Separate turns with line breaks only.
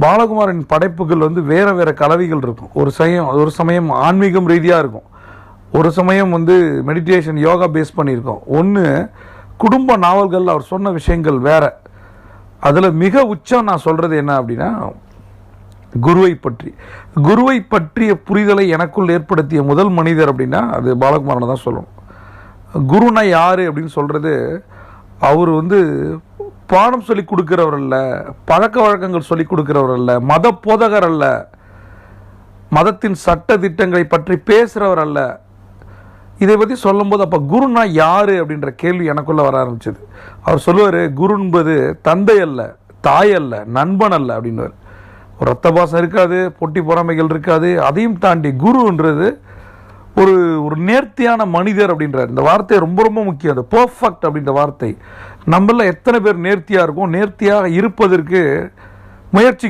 பாலகுமாரின் படைப்புகள் வந்து வேறு வேறு கலவைகள் இருக்கும். ஒரு சமயம் ஒரு சமயம் ஆன்மீகம் ரீதியாக இருக்கும். ஒரு சமயம் வந்து மெடிடேஷன் யோகா பேஸ் பண்ணியிருக்கோம். ஒன்று குடும்ப நாவல்கள் அவர் சொன்ன விஷயங்கள் வேற. அதில் மிக உச்சம் நான் சொல்கிறது என்ன அப்படின்னா குருவை பற்றி. குருவை பற்றிய புரிதலை எனக்குள் ஏற்படுத்திய முதல் மனிதர் அப்படின்னா அது பாலகுமாரனை தான் சொல்லணும். குருனா யார் அப்படின்னு சொல்கிறது அவர் வந்து பாடம் சொல்லி கொடுக்கிறவர் அல்ல பழக்க வழக்கங்கள் சொல்லி கொடுக்கிறவர் அல்ல மத போதகர் அல்ல மதத்தின் சட்ட திட்டங்களை பற்றி பேசுகிறவர் அல்ல. இதை பற்றி சொல்லும்போது அப்போ குருனா யார் அப்படின்ற கேள்வி எனக்குள்ளே வர ஆரம்பிச்சது. அவர் சொல்லுவார் குரு என்பது தந்தை அல்ல தாய் அல்ல நண்பன் அல்ல அப்படின்னுவார். ஒரு ரத்த பாசம் இருக்காது பொட்டி பொறாமைகள் இருக்காது அதையும் தாண்டி குருன்றது ஒரு ஒரு நேர்த்தியான மனிதர் அப்படின்றார். இந்த வார்த்தை ரொம்ப ரொம்ப முக்கியம் அது பர்ஃபெக்ட் அப்படின்ற வார்த்தை. நம்மள எத்தனை பேர் நேர்த்தியாக இருக்கும் நேர்த்தியாக இருப்பதற்கு முயற்சி